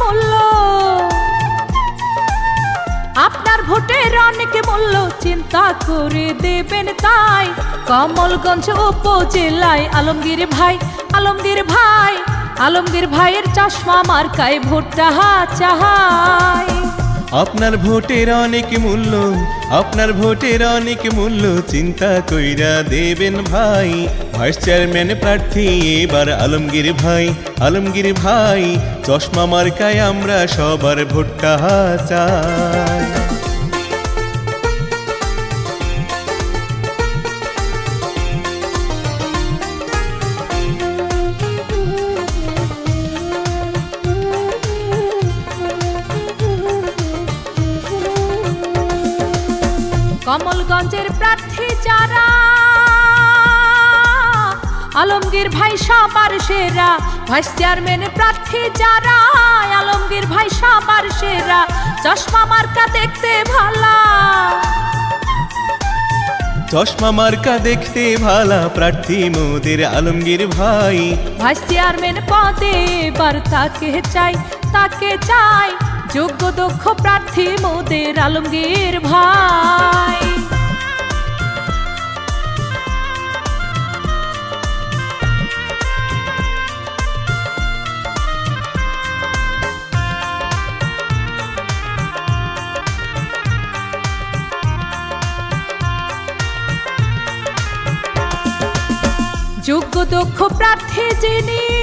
মূল্য। আপনার ভোটের অনেক মূল্য চিন্তা করে দেবেন তাই। কমলগঞ্জ উপজেলায় আলমগীর ভাই আলমগীর ভাই, আলমগীর ভাইয়ের চশমা মার্কায় ভোটটা চাহাই আপনার ভোটের অনেক মূল্য, আপনার ভোটের অনেক মূল্য চিন্তা কইরা দেবেন ভাই। ভাইস চেয়ারম্যান প্রার্থী এবার আলমগীর ভাই আলমগীর ভাই, চশমা মার্কায় আমরা সবার ভোটটা চাই। কমলগঞ্জের প্রার্থী যারা? আলমগীর ভাই সবার সেরা ভাইস চেয়ারম্যান প্রার্থী যারা? আলমগীর ভাই সবার সেরা চশমা মার্কা দেখতে ভালা। চশমা মার্কা দেখতে ভালা প্রার্থী মোদের আলমগীর ভাই। ভাইস চেয়ারম্যান পদে এবার তাকে চাই তাকে চাই। যোগ্য দক্ষ প্রার্থী মোদের আলমগীর ভাই। যোগ্য দক্ষ প্রার্থী যিনি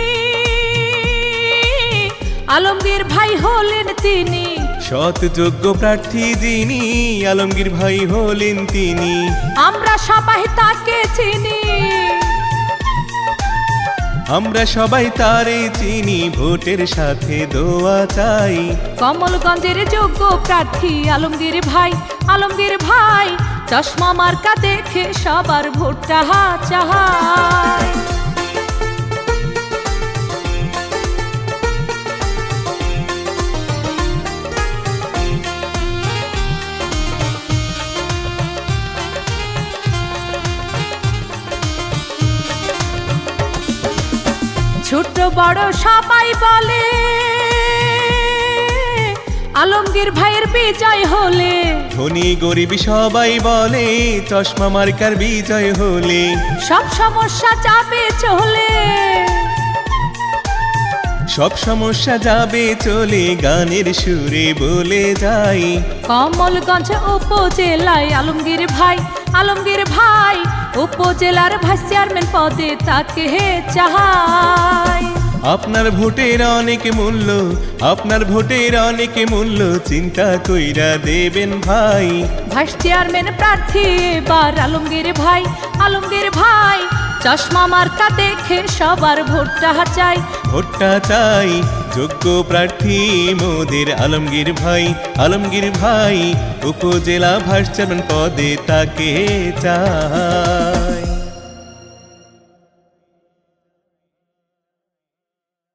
আলমগীর ভাই হলেন তিনি। সৎ যোগ্য প্রার্থী যিনি আলমগীর ভাই হলেন তিনি। আমরা সবাই তাকে চিনি। আমরা সবাই তারে চিনি ভোটের সাথে দোয়া চাই। কমলগঞ্জের যোগ্য প্রার্থী আলমগীর ভাই আলমগীর ভাই চশমা মার্কা দেখে সবার ভোটটা চাহাই ছোট বড় সবাই বলে আলমগীর ভাইয়ের বিজয় হলে। ধনী গরিব সবাই বলে চশমা মার্কার বিজয় হলে। সব সমস্যা যাবে চলে। সব সমস্যা যাবে চলে গানের সুরে বলে যাই। কমলগঞ্জ উপজেলায় আলমগীর ভাই আলমগীর ভাই উপজেলার ভাইস চেয়ারম্যান পদে তাকে হে চাহাই। আপনার ভোটের অনেক মূল্য আপনার ভোটের অনেক মূল্য চিন্তা কইরা দেবেন ভাই। ভাইস চেয়ারম্যান প্রার্থী এবার আলমগীর ভাই আলমগীর ভাই চশমা মার্কা দেখে সবার ভোটটা চাই। ভোটটা চাই, যোগ্য প্রার্থী মোদের আলমগীর ভাই। আলমগীর ভাই, উপজেলা ভাইস চেয়ারম্যান পদে তাকে চাই।